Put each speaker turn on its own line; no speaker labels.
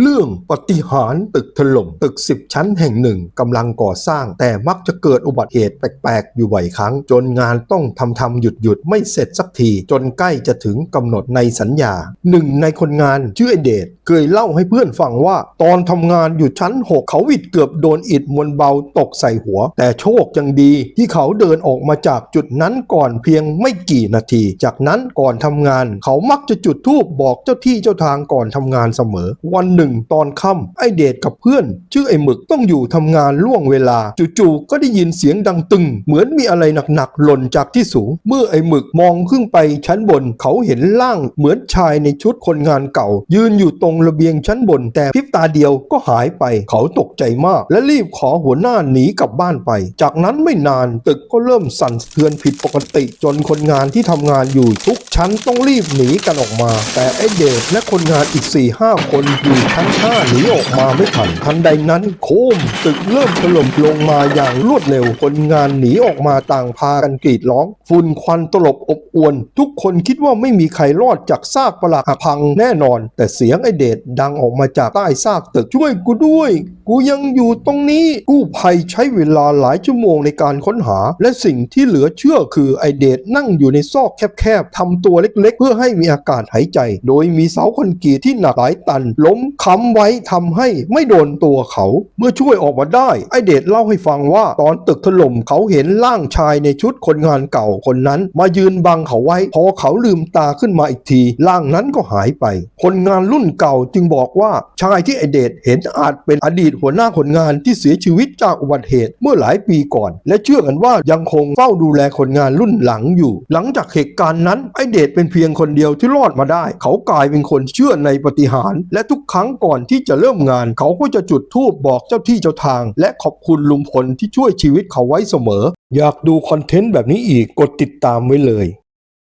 เรื่องปฏิหารตึกถล่มตึก 10 ชั้นแห่งหนึ่งกำลังก่อสร้าง แต่มักจะเกิดอุบัติเหตุแปลกๆ อยู่บ่อยครั้ง จนงานต้องทำทำหยุดหยุดไม่เสร็จสักที จนใกล้จะถึงกำหนดในสัญญา หนึ่งในคนงานชื่อไอเดชเคยเล่าให้เพื่อนฟังว่า ตอนทำงานอยู่ชั้น 6 เขาวิดเกือบโดนอิฐมวลเบาตกใส่หัว แต่โชคยังดีที่เขาเดินออกมาจากจุดนั้นก่อนเพียงไม่กี่นาที จากนั้นก่อนทำงาน เขามักจะจุดธูปบอกเจ้าที่เจ้าทางก่อนทำงานเสมอวันหนึ่งตอนค่ำไอเดชกับเพื่อน ชื่อไอหมึกต้องอยู่ทำงานล่วงเวลา จู่ๆก็ได้ยินเสียงดังตึง เหมือนมีอะไรหนักๆหล่นจากที่สูง เมื่อไอหมึกมองขึ้นไปชั้นบน เขาเห็นร่างเหมือนชายในชุดคนงานเก่า ยืนอยู่ตรงระเบียงชั้นบน แต่พริบตาเดียวก็หายไป เขาตกใจมาก และรีบขอหัวหน้าหนีกลับบ้านไป จากนั้นไม่นานตึกก็เริ่มสั่นสะเทือนผิดปกติ จนคนงานที่ทำงานอยู่ทุกชั้นต้องรีบหนีกันออกมา แต่ไอเดชและคนงานอีก4ี่ห้าคนอยู่ชั้นห้าหนีออกมาไม่ทันทันใดนั้นโคมตึกเริ่มถล่มลงมาอย่างรวดเร็ว คนงานหนีออกมาต่างพากันกรีดร้อง ฝุ่นควันตลบอบอวน ทุกคนคิดว่าไม่มีใครรอดจากซากปรักหักพังแน่นอน แต่เสียงไอเดชดังออกมาจากใต้ซากตึกช่วยกูด้วย กูยังอยู่ตรงนี้กู้ภัยใช้เวลาหลายชั่วโมงในการค้นหา และสิ่งที่เหลือเชื่อคือไอเดชนั่งอยู่ในซอกแคบๆทำตัวเล็กๆ เพื่อให้มีอากาศหายใจ โดยมีเสาคอนกรีตที่หนักหลายตันล้มค้ำไว้ทำให้ไม่โดนตัวเขา เมื่อช่วยออกมาได้ ไอเดชเล่าให้ฟังว่าตอนตึกถล่มเขาเห็นร่างชายในชุดคนงานเก่าคนนั้น มายืนบังเขาไว้ พอเขาลืมตาขึ้นมาอีกที ร่างนั้นก็หายไป คนงานรุ่นเก่าจึงบอกว่าชายที่ไอเดชเห็นอาจเป็นอดีตหัวหน้าคนงานที่เสียชีวิตจากอุบัติเหตุเมื่อหลายปีก่อน และเชื่อกันว่ายังคงเฝ้าดูแลคนงานรุ่นหลังอยู่ หลังจากเหตุการณ์นั้นไอเดชเป็นเพียงคนเดียวที่รอดมาได้ เขากลายเป็นคนเชื่อในปฏิหารและทุกครั้งก่อนที่จะเริ่มงาน เขาก็จะจุดธูปบอกเจ้าที่เจ้าทาง และขอบคุณลุงพลที่ช่วยชีวิตเขาไว้เสมอ อยากดูคอนเทนต์แบบนี้อีกกดติดตามไว้เลย